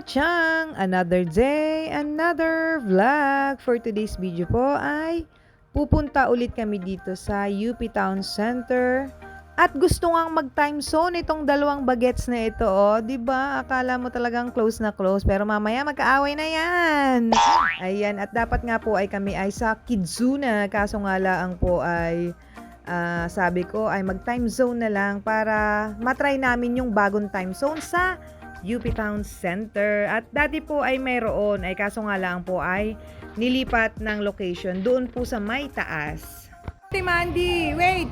kachang! Another day, another vlog. For today's video po ay pupunta ulit kami dito sa UP Town Center. At gusto ngang mag-time zone itong dalawang bagets na ito, oh. 'Di ba? Akala mo talagang close na close, pero mamaya magkaaway na 'yan. Ayan, at dapat nga po ay kami ay sa Kidzuna, kaso nga lang po ay ah, sabi ko ay mag-time zone na lang para matry namin yung bagong time zone sa UP Town Center. At dati po ay mayroon, ay kaso nga lang po ay nilipat ng location doon po sa may taas. Ate Mandy, wait!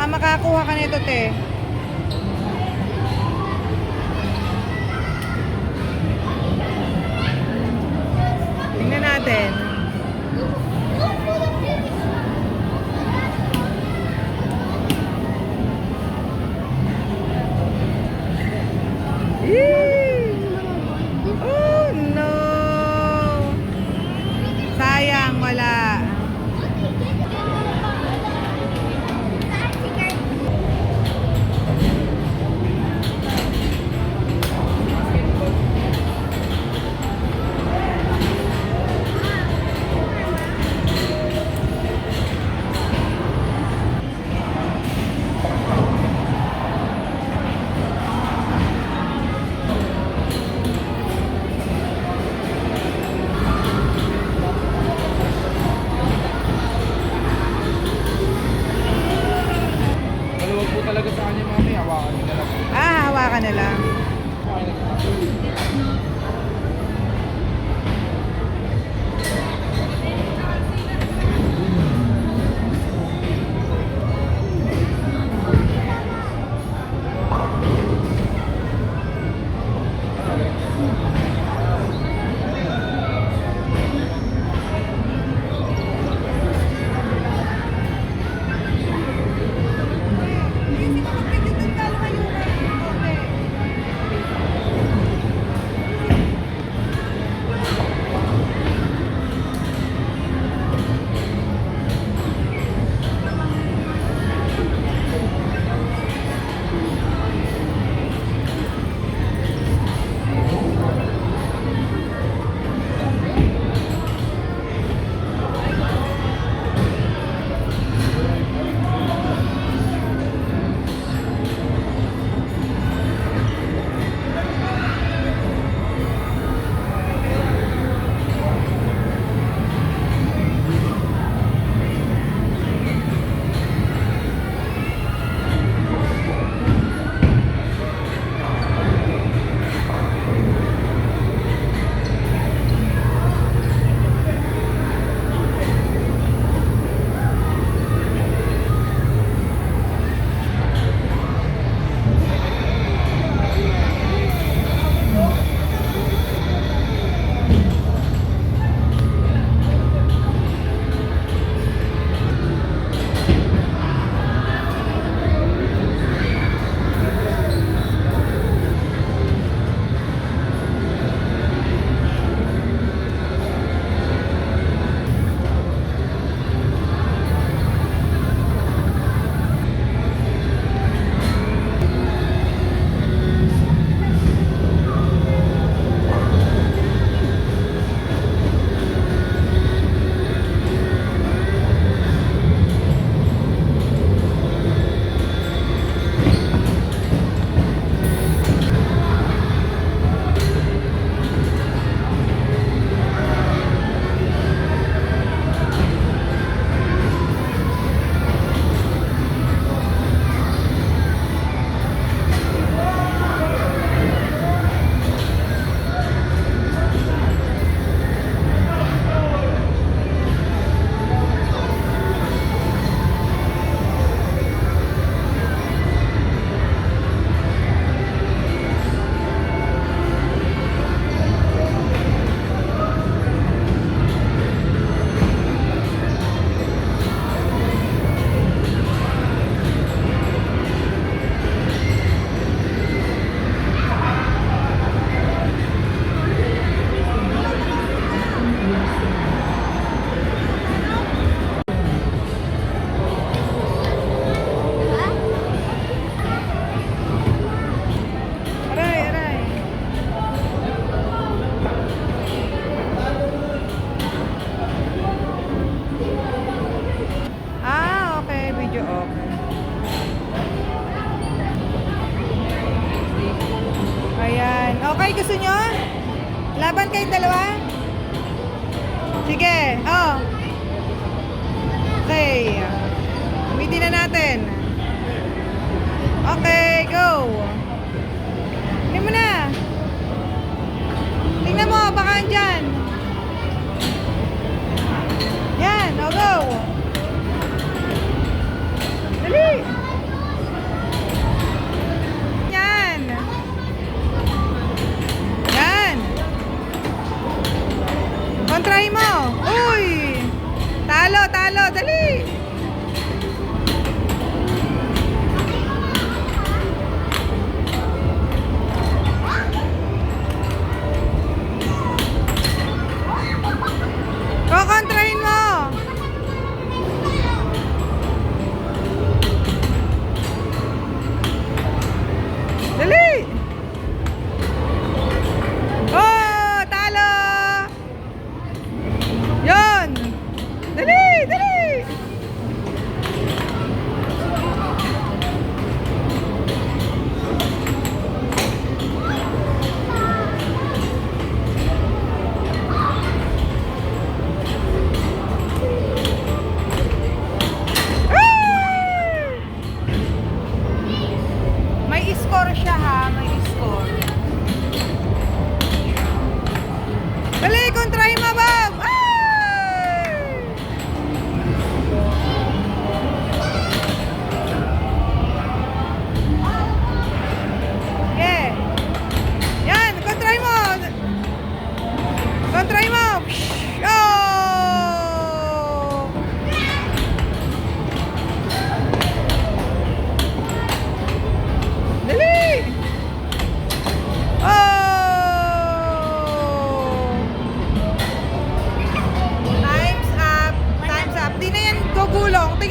Baka makakuha ka nito, te. Tingnan natin.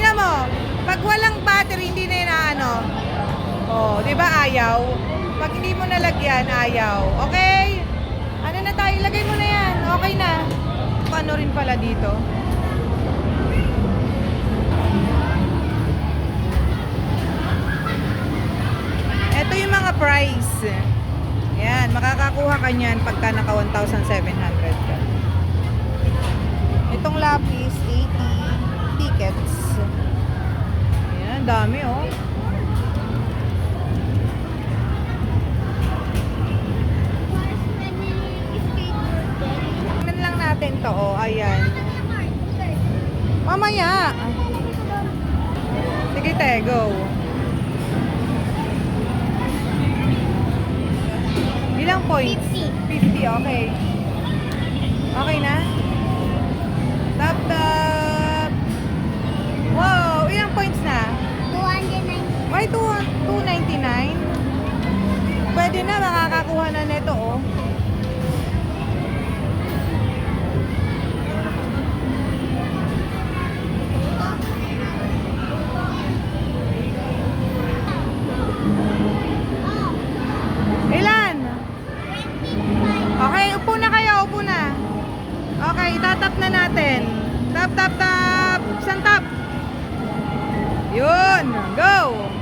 Tingnan mo. Pag walang battery, hindi na yan ano. Oh, di ba ayaw? Pag hindi mo nalagyan, ayaw. Okay? Ano na tayo? Ilagay mo na yan. Okay na. Ano rin pala dito? Ito yung mga price. Yan, makakakuha ka niyan pagka naka 1,700 ka. Itong lapis, 80 tickets. Dami oh. Tingnan lang natin to oh, ayan. Mamaya. Sige te, go. Ilang points? 50. 50, okay. Okay na? Tap, tap. Wow, ilang points na? 290. May 2, 299. Pwede na, makakakuha na nito, oh. Ilan? Okay, upo na kayo, upo na. Okay, itatap na natin. Tap, tap, tap. Isang tap. Yun, go.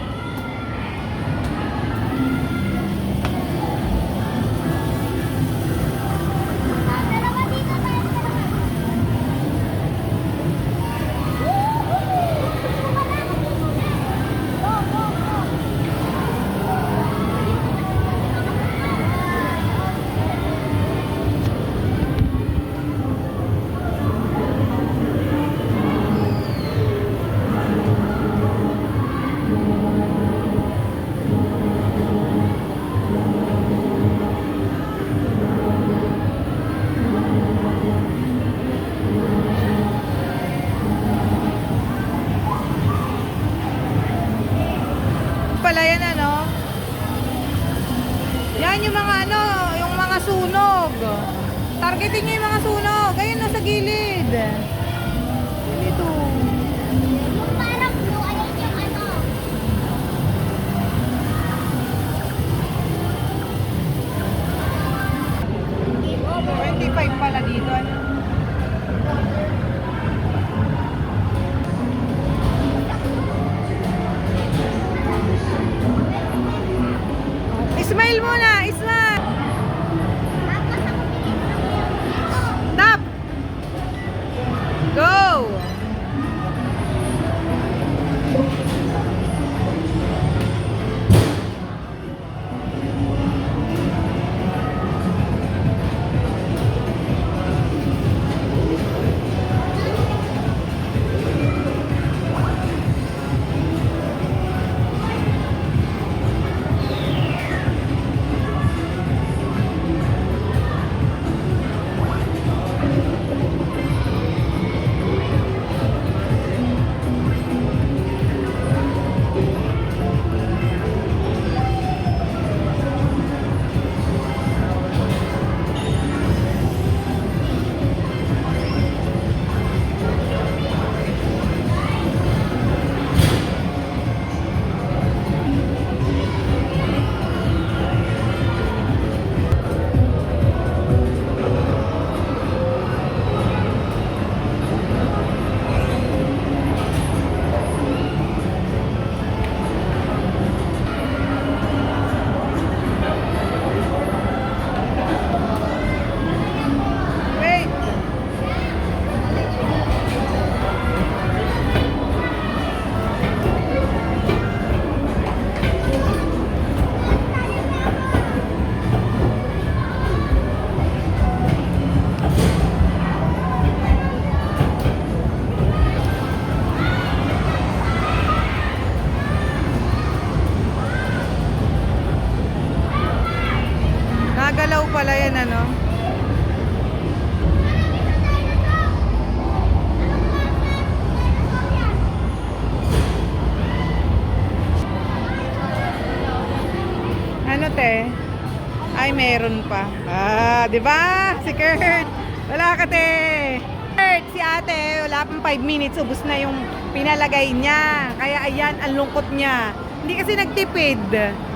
5 minutes. Ubus na yung pinalagay niya. Kaya ayan, ang lungkot niya. Hindi kasi nagtipid.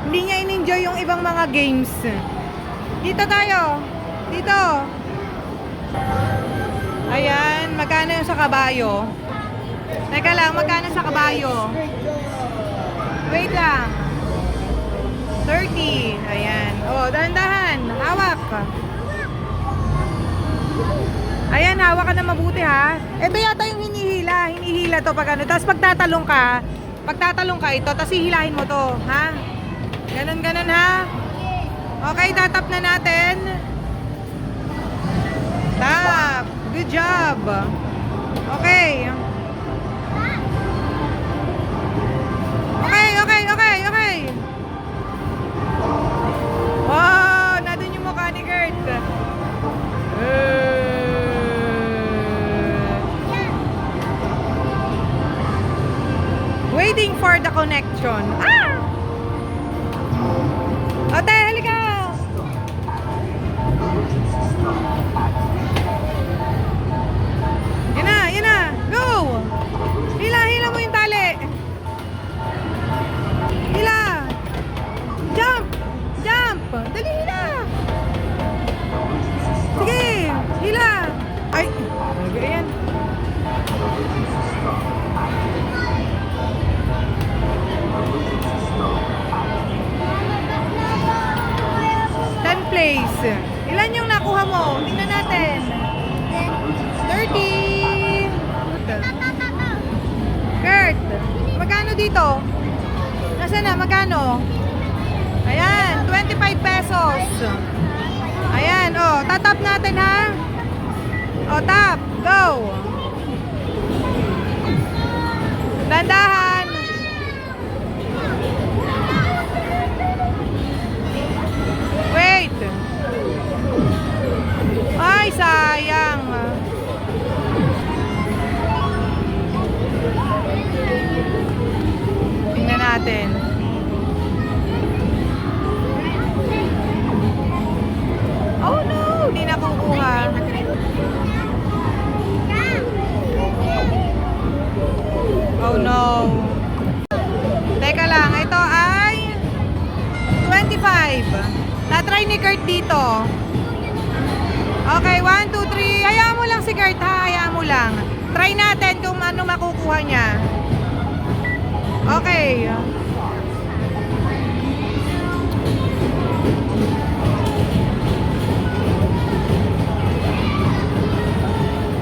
Hindi niya in-enjoy yung ibang mga games. Dito tayo. Dito. Ayan, magkano yung sa kabayo? Teka lang, magkano sa kabayo? Wait lang. 30. Ayan. Oh, dahan-dahan. Hawak. Ayan, hawak ka na mabuti ha. Ito yata yung hinihila. Hinihila to pag ano. Tapos pagtatalong ka, pagtatalong ka ito, tapos hihilahin mo to. Ha? Ganon, ganon ha. Okay, tatap na natin. Tap. Good job. Okay. Okay, okay, okay, okay. Wow, connection. Ah! Dito? Nasaan na? Magkano? Ayan, 25 pesos. Ayan, oh, tatap natin ha. Oh, tap, go. Dandahan. Wait. Ay, sayang. Natin. Oh no, hindi nakukuha. Oh no. Teka lang, ito ay 25. Na-try ni Kurt dito. Okay, 1, 2, 3. Hayaan mo lang si Kurt ha, hayaan mo lang. Try natin kung ano makukuha niya. Okay.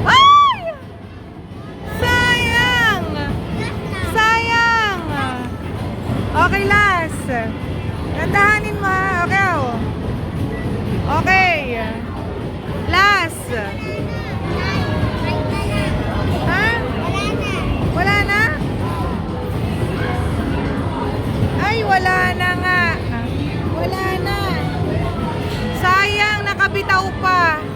Ay! Sayang! Sayang! Okay, last. Gandahanin mo ha. Okay, oh. Okay. Last. Wala na nga. Wala na. Sayang, nakabitaw pa.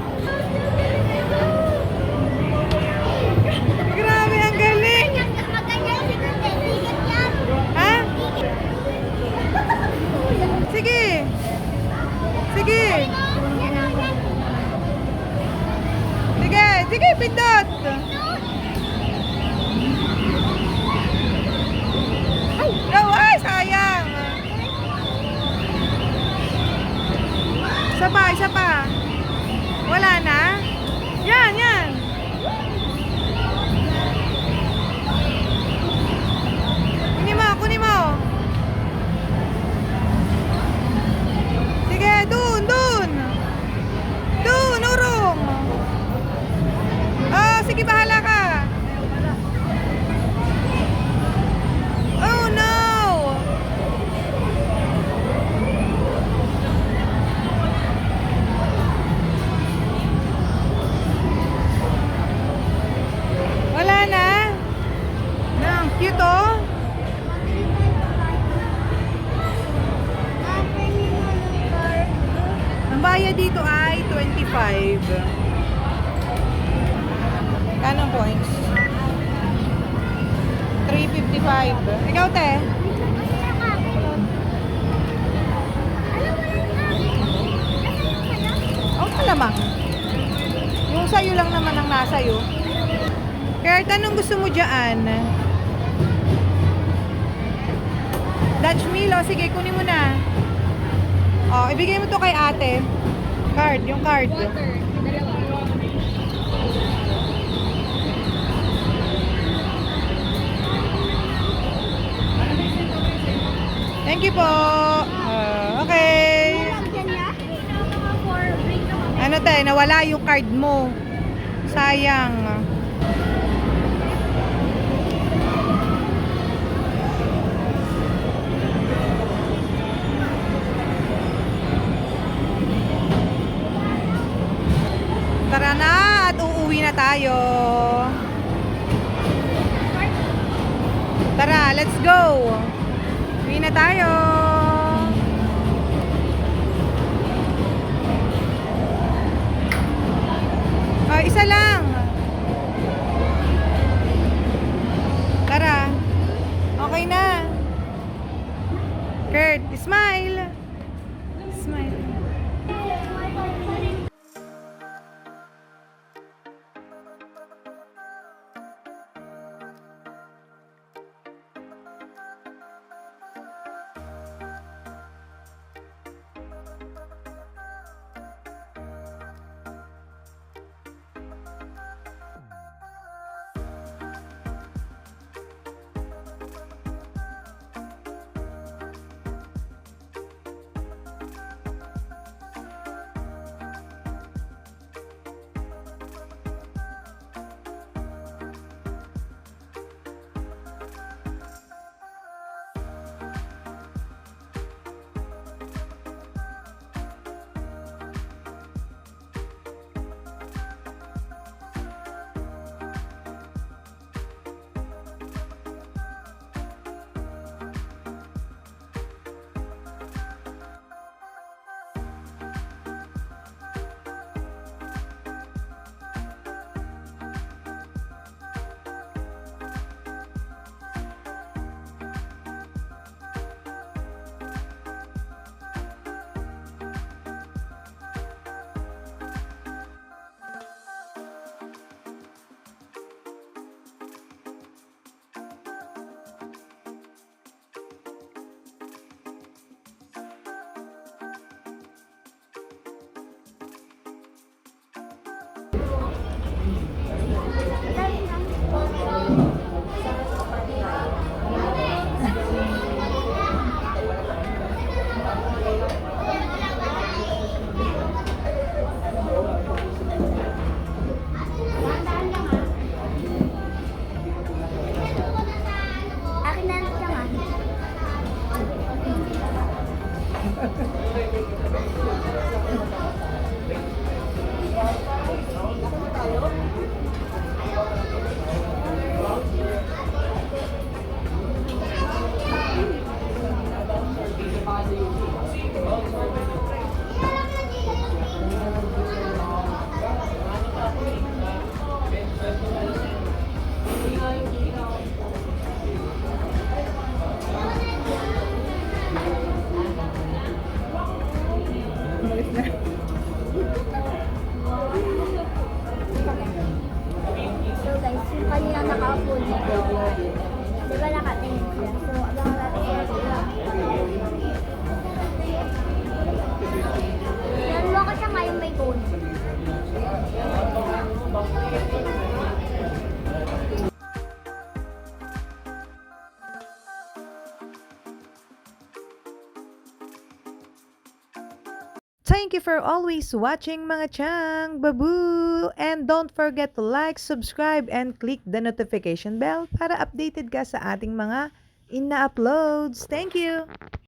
Ibigay mo to kay ate. Card, yung card. Thank you po. Ah, okay. Ano tayo, nawala yung card mo. Sayang. Uuwi na tayo. Tara, let's go. Uwi na tayo. Oh, isa lang. For always watching mga chang, babu! And don't forget to like, subscribe, and click the notification bell para updated ka sa ating mga ina-uploads. Thank you!